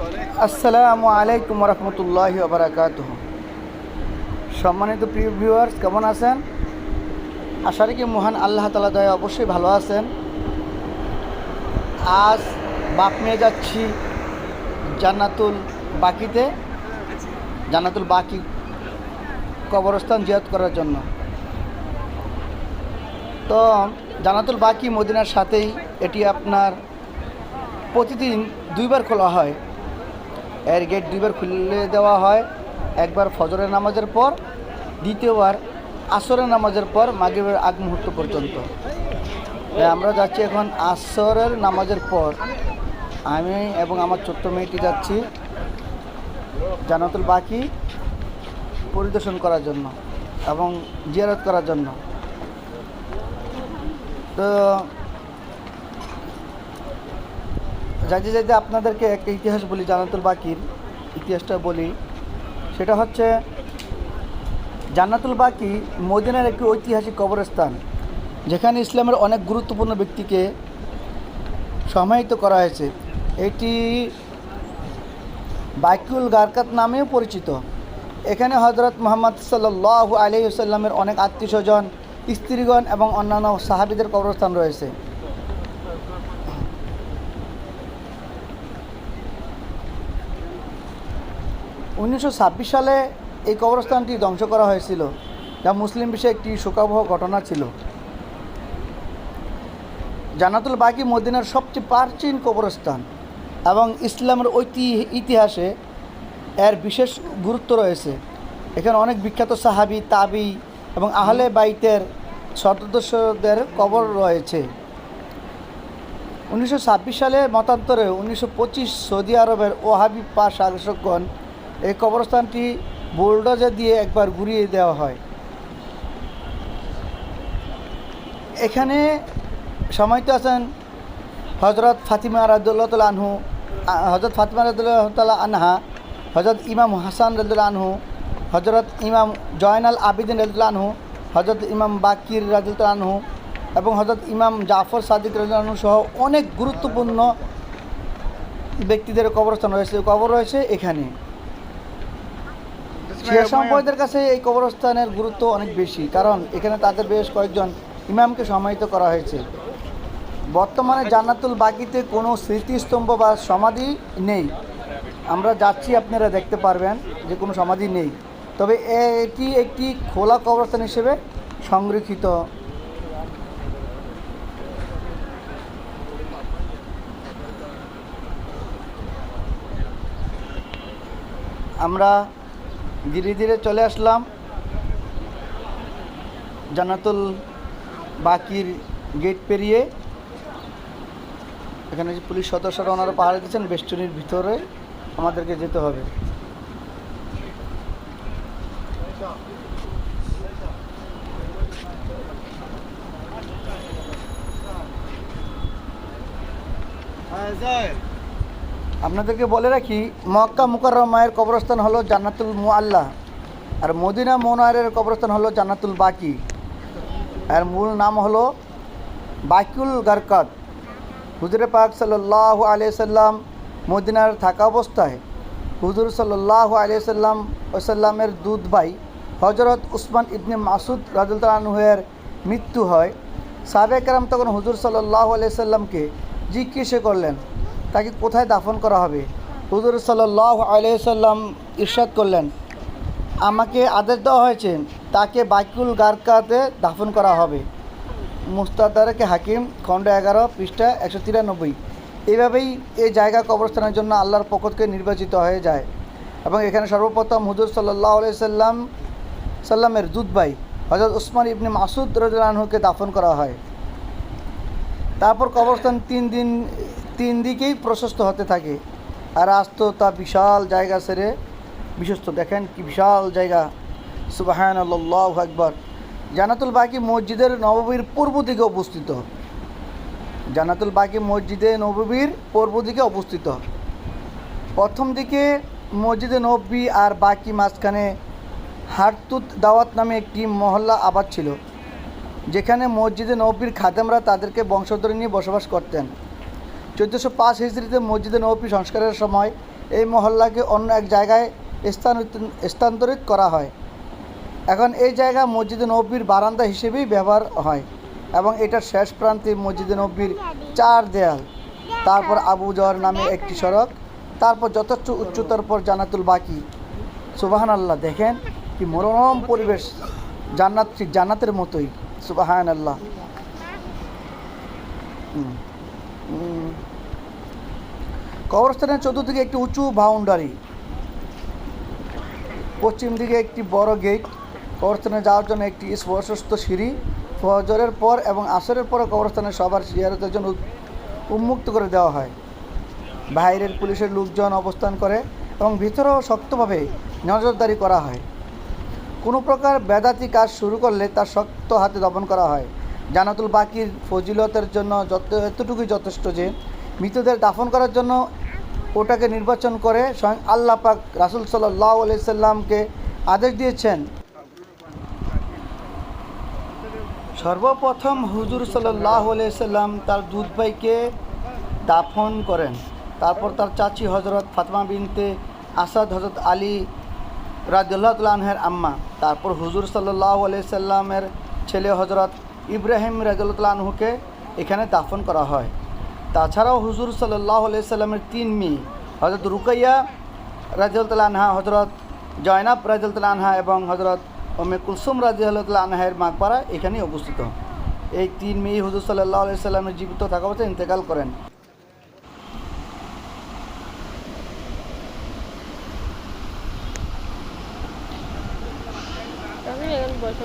আসসালামু আলাইকুম রহমতুল্লাহ বারাকাত সম্মানিত প্রিয় ভিউয়ার্স কেমন আছেন? আশা রাখি মহান আল্লাহ তালা দয়া অবশ্যই ভালো আছেন। আজ বাপ নিয়ে যাচ্ছি জান্নাতুল বাকিতে, জান্নাতুল বাকি কবরস্থান জিয়াত করার জন্য। তো জান্নাতুল বাকি মদিনার সাথেই এটি আপনার প্রতিদিন দুইবার খোলা হয়। এর গেট দুইবার খুলে দেওয়া হয়। একবার ফজরের নামাজের পর, দ্বিতীয়বার আসরের নামাজের পর মাগরিবের আগ মুহূর্ত পর্যন্ত। আমরা যাচ্ছি এখন আসরের নামাজের পর। আমি এবং আমার ছোট্ট মেয়েটি যাচ্ছি জানাতুল বাকি পরিদর্শন করার জন্য এবং জিয়ারত করার জন্য। তো যাইতে যাইতে আপনাদেরকে একটা ইতিহাস বলি, জান্নাতুল বাকির ইতিহাসটা বলি। সেটা হচ্ছে, জান্নাতুল বাকি মদিনার একটি ঐতিহাসিক কবরস্থান, যেখানে ইসলামের অনেক গুরুত্বপূর্ণ ব্যক্তিকে সমাহিত করা হয়েছে। এটি বাকিউল গারকাত নামেও পরিচিত। এখানে হজরত মোহাম্মদ সাল্লাহ আলহিসাল্লামের অনেক আত্মীয় স্বজন, স্ত্রীগণ এবং অন্যান্য সাহাবিদের কবরস্থান রয়েছে। উনিশশো ছাব্বিশ সালে এই কবরস্থানটি ধ্বংস করা হয়েছিল, যা মুসলিম বিষয়ে একটি শোকাবহ ঘটনা ছিল। জানাতুল বাকি মদিনার সবচেয়ে প্রাচীন কবরস্থান এবং ইসলামের ঐতি ইতিহাসে এর বিশেষ গুরুত্ব রয়েছে। এখানে অনেক বিখ্যাত সাহাবি, তাবি এবং আহলে বাইতের সদস্যদের কবর রয়েছে। উনিশশো সালে মতান্তরে উনিশশো পঁচিশ সৌদি আরবের ওহাবি পা শাসকগণ এই কবরস্থানটি বোল্ডাজার দিয়ে একবার ঘুরিয়ে দেওয়া হয়। এখানে সময়ত আছেন হজরত ফাতিমা রাদুল্লাহ আনহু হজরত ফাতিমা রাদুল্লাহ আনহা হজরত ইমাম হাসান রাদুল্লাহ আনহু হজরত ইমাম জয়নাল আবিদিন রাদুল্লাহ আনহু হজরত ইমাম বাকির রাদুল্লাহ আনহু এবং হজরত ইমাম জাফর সাদিক আনহু সহ অনেক গুরুত্বপূর্ণ ব্যক্তিদের কবরস্থান রয়েছে। কবর রয়েছে এখানে। শিয়া সম্প্রদায়ের কাছে এই কবরস্থানের গুরুত্ব অনেক বেশি কারণ এখানে তাদের বেশ কয়েকজন ইমামকে সমাহিত করা হয়েছে। বর্তমানে জান্নাতুল বাকিতে কোনো স্মৃতিস্তম্ভ বা সমাধি নেই। আমরা যাচ্ছি আপনারা দেখতে পারবেন যে কোনো সমাধি নেই। তবে এটি একটি খোলা কবরস্থান হিসেবে সংরক্ষিত। আমরা ধীরে ধীরে চলে আসলাম। জানাতুল বাকির গেট পেরিয়ে এখানে যে পুলিশ সদস্যরা ওনারা পাহাড়ে দিচ্ছেন বেষ্টনীর ভিতরে আমাদেরকে যেতে হবে। আপনাদেরকে বলে রাখি, মক্কা মুকাররমায়ের কবরস্থান হলো জান্নাতুল মুআল্লাহ, আর মদিনা মোনায়ের কবরস্থান হলো জান্নাতুল বাকি। আর মূল নাম হলো বাকিউল গারকাত। হুজুরে পাক সাল্লাহ আলিয়া সাল্লাম মদিনার থাকা অবস্থায় হুজুর সাল্লাহ আলিয়া সাল্লাম ওসাল্লামের দুধ ভাই হজরত উসমান ইবনে মাসুদ রাজুল্লাহের মৃত্যু হয়। সাবেক রাম তখন হুজুর সাল্লাহ আলিয়া সাল্লামকে জিজ্ঞেসে করলেন তাকে কোথায় দাফন করা হবে? হুজুর সাল্লাহ আলিয়াল্লাম ইরশাদ করলেন, আমাকে আদেশ দেওয়া হয়েছে, তাকে বাইকুল গারকাতে দাফন করা হবে। মুস্তাদারকে হাকিম, খণ্ড এগারো, পৃষ্ঠা একশো তিরানব্বই। এইভাবেই এই জায়গা কবরস্থানের জন্য আল্লাহর পক্ষ থেকে নির্বাচিত হয়ে যায়। এবং এখানে সর্বপ্রথম হুজুর সাল্লাহ সাল্লাম সাল্লামের দুধবাই হজরত উসমান ইবনে মাসুদ রাজুকে দাফন করা হয়। তারপর কবরস্থান তিন দিন তিন দিকেই প্রশস্ত হতে থাকে। আর আজ তো বিশাল জায়গা সেরে বিশ্বস্ত। দেখেন কি বিশাল জায়গা। সুবাহান আল্লাহ আকবর। জানাতুল বাকি মসজিদের নববীর পূর্ব দিকে অবস্থিত। জানাতুল বাকি মসজিদে নববীর পূর্ব দিকে অবস্থিত। প্রথম দিকে মসজিদে নবী আর বাকি মাঝখানে হারতুত দাওয়াত নামে একটি মহল্লা আবাদ ছিল, যেখানে মসজিদে নবীর খাদেমরা তাদেরকে বংশধর নিয়ে বসবাস করতেন। চোদ্দোশো পাঁচ হিজড়িতে মসজিদে নবী সংস্কারের সময় এই মহল্লাকে অন্য এক জায়গায় স্থানান্তরিত স্থানান্তরিত করা হয় এখন এই জায়গা মসজিদে নব্বীর বারান্দা হিসেবেই ব্যবহার হয় এবং এটার শেষ প্রান্তে মসজিদে নব্বীর চার দেয়াল, তারপর আবু জহর নামে একটি সড়ক, তারপর যথেষ্ট উচ্চতার পর জান্নাতুল বাকি সুবাহান আল্লাহ দেখেন কি মনোরম পরিবেশ জান্নাত ঠিক জান্নাতের মতোই সুবাহান আল্লাহ হুম। হুম। কবরস্থানের চতুর্দিকে একটি উঁচু বাউন্ডারি। পশ্চিম দিকে একটি বড় গেট। কবরস্থানে যাওয়ার জন্য একটি প্রশস্ত সিঁড়ি। ফজরের পর এবং আসরের পর কবরস্থানে সবার জিয়ারতের জন্য উন্মুক্ত করে দেওয়া হয়। বাইরের পুলিশের লোকজন অবস্থান করে এবং ভিতরেও শক্তভাবে নজরদারি করা হয়। কোনো প্রকার বেদাতি কাজ শুরু করলে তার শক্ত হাতে দমন করা হয়। জানাতুল বাকির ফজিলতের জন্য যত এতটুকুই যথেষ্ট যে, মৃতদের দাফন করার জন্য ওটাকে নির্বাচন করে স্বয়ং আল্লাহ পাক রাসুল সাল্লাহ আলাইসাল্লামকে আদেশ দিয়েছেন। সর্বপ্রথম হুজুর সাল্লাহ সাল্লাম তার দুধ ভাইকে দাফন করেন। তারপর তার চাচি হজরত ফাতমা বিনতে আসাদ হজরত আলী রাজুল্লাহ আম্মা। তারপর হুজুর সাল্লাহ সাল্লামের ছেলে হজরত ইব্রাহিম রাজুল্লাহ আনহুকে এখানে দাফন করা হয়। তাছাড়াও হুজুর সাল্লাহ সাল্লামের তিন মেয়ে হজরত রুকাইয়া রাজিউল্লাহ আনহা হজরত জয়নাব রাজিউল্লাহ আনহা এবং হজরত ওমে কুলসুম রাজিউল্লাহ আনহায়ের মাকবারা এখানেই অবস্থিত। এই তিন মেয়ে হুজুর সাল্লাহ সাল্লামের জীবিত থাকা অবস্থায় ইন্তেকাল করেন।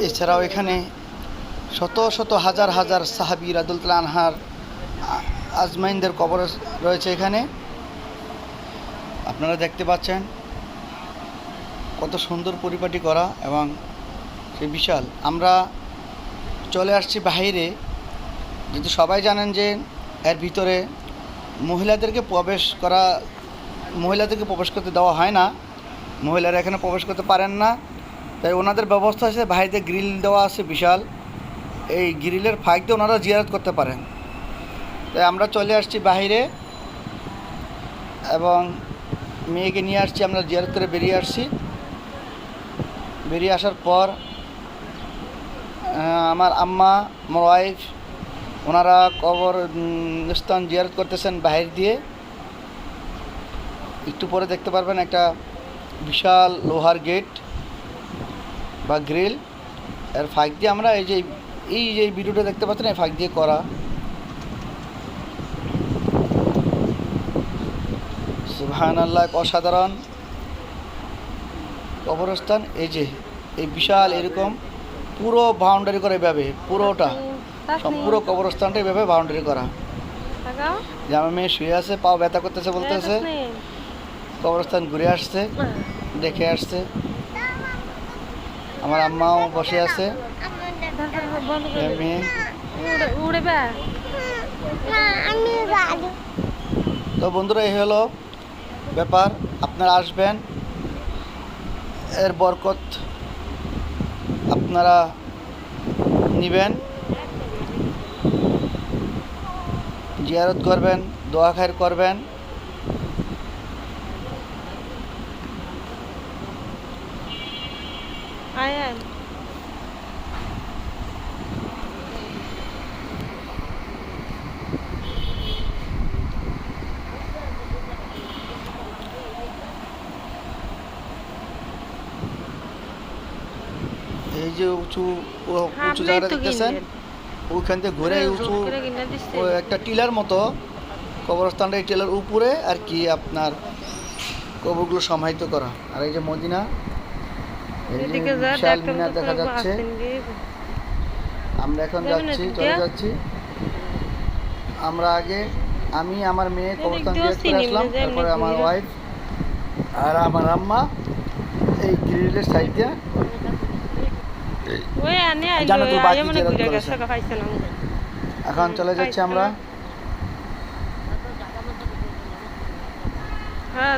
এছাড়াও এখানে শত শত হাজার হাজার সাহাবি রাদুল্লাহ আনহার আজমাইনদের কবর রয়েছে এখানে। আপনারা দেখতে পাচ্ছেন কত সুন্দর পরিপাটি করা এবং সে বিশাল। আমরা চলে আসছি বাইরে যেহেতু সবাই জানেন যে এর ভিতরে মহিলাদেরকে প্রবেশ করা মহিলাদেরকে প্রবেশ করতে দেওয়া হয় না। মহিলারা এখানে প্রবেশ করতে পারেন না। তাই ওনাদের ব্যবস্থা আছে। বাইরে গ্রিল দেওয়া আছে বিশাল। এই গ্রিলের ফাঁক দিয়ে ওনারা জিয়ারত করতে পারেন। তাই আমরা চলে আসছি বাইরে এবং মেয়েকে নিয়ে আসছি, আমরা জিয়ারত করে বেরিয়ে আসছি। বেরিয়ে আসার পর আমার আম্মা, আমার ওয়াইফ ওনারা কবর স্থান জিয়ারত করতেছেন বাহির দিয়ে। একটু পরে দেখতে পারবেন একটা বিশাল লোহার গেট বা গ্রিল। এর ফাঁক দিয়ে আমরা এই যে এই যে ভিডিওটা দেখতে পাচ্ছেন, এই ফাঁক দিয়ে করা। সুবহান আল্লাহ অসাধারণ কবরস্থান। এই যে এই বিশাল এরকম পুরো বাউন্ডারি করে এভাবে পুরোটা সব পুরো কবরস্থানটা এভাবে বাউন্ডারি করা। আমার মেয়ে শুয়ে আছে পাও ব্যথা করতেছে বলতেছে। কবরস্থান ঘুরে আসছে দেখে আসছে। আমার আম্মাও বসে আছে। মেয়ে। তো বন্ধুরা এই হলো ব্যাপার আপনারা আসবেন এর বরকত আপনারা নেবেন জিয়ারত করবেন দোয়া খায়ের করবেন। আয় আয় এই যে উঁচু উঁচু জায়গাটা দেখতেছেন? ওইখান থেকে ঘুরে উঁচু একটা টিলার মতো। কবরস্থানটা এই টিলার উপরে আর কি আপনার কবরগুলো সমাহিত করা। আর এই যে মদিনা বিশাল মিনার দেখা যাচ্ছে। আমরা এখন যাচ্ছি চলে যাচ্ছি। আমরা আগে আমি আমার মেয়ে কবরস্থান দিয়ে করে আসলাম তারপরে আমার ওয়াইফ আর আমার আম্মা এই গ্রিলের সাইড দিয়ে জান্নাতুল বাকি এখন চলে যাচ্ছি আমরা। হ্যাঁ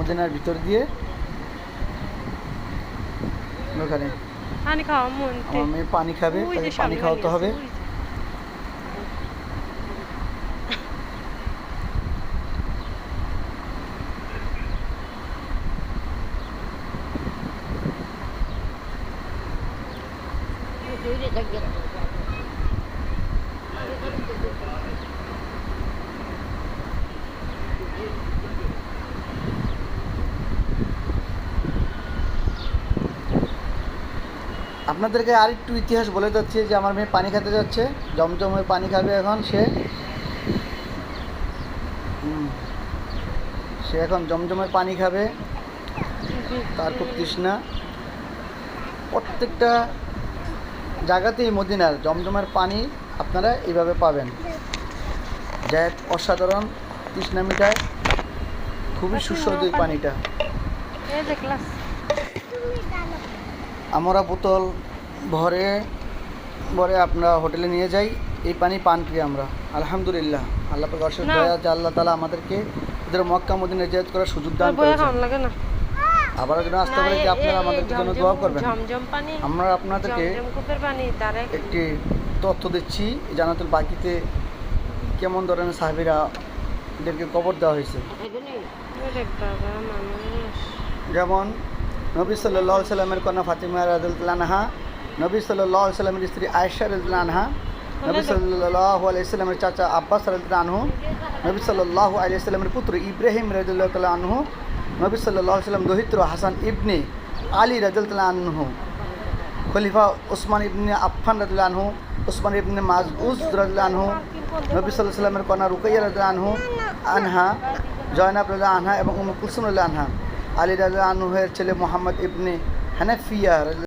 মদিনার ভিতর দিয়ে। ওখানে। পানি খাবে পানি খাওয়াতে হবে। আপনাদেরকে আরেকটু ইতিহাস বলে যাচ্ছি যে আমার মেয়ে পানি খেতে যাচ্ছে, জমজমে পানি খাবে এখন সে। সে এখন জমজমের পানি খাবে, তার খুব তৃষ্ণা। প্রত্যেকটা জায়গাতেই মদিনার জমজমের পানি আপনারা এইভাবে পাবেন। যা এক অসাধারণ তৃষ্ণা মিটায় খুবই সুস্বাদু এই পানিটা। আমরা বোতল ভরে ভরে আমরা হোটেলে নিয়ে যাই। এই পানি পান করি আমরা। আলহামদুলিল্লাহ। আল্লাহ পাক অশেষ দয়া যে আল্লাহ তালা আমাদেরকে এদের মক্কা মদিনা জিয়ারত করার সুযোগ দান বইয়া আবার যেন আসতে পারে এ- আপনারা আমাদের জন্য দোয়া করবেন। আমরা আপনাদেরকে একটি তথ্য দিচ্ছি জানাতুল বাকিতে কেমন ধরনের সাহাবিরা এদেরকে কবর দেওয়া হয়েছে। যেমন নবী সাল্লাহ সাল্লামের কন্যা ফাতিমা রাজুল্লানহা নবী সাল্লাহ সাল্লামের স্ত্রী আয়েশা রাজুল্লানহা নবী সাল্লাহ আলাইসাল্লামের চাচা আব্বাস রাজুল্লাহ আনহু নবী সাল্লাহ আলাইসাল্লামের পুত্র ইব্রাহিম রাজুল্লাহ আনহু নবী সাল্লাহ সাল্লাম দহিত্র হাসান ইবনে আলী রাজুল্লাহ আনহু খলিফা ওসমান ইবনে আফফান রাজুল্লাহ আনহু ওসমান ইবনে মাজউজ রাজুল্লাহ আনহু নবী সাল্লাহ সাল্লামের কন্যা রুকাইয়া রাজুল্লাহ আনহু আনহা জয়নাব রাজা আনহা এবং উম কুলসুম রাজা আনহা আলী রাজা আনহুয়ের ছেলে মোহাম্মদ ইবনে হানাফিয়া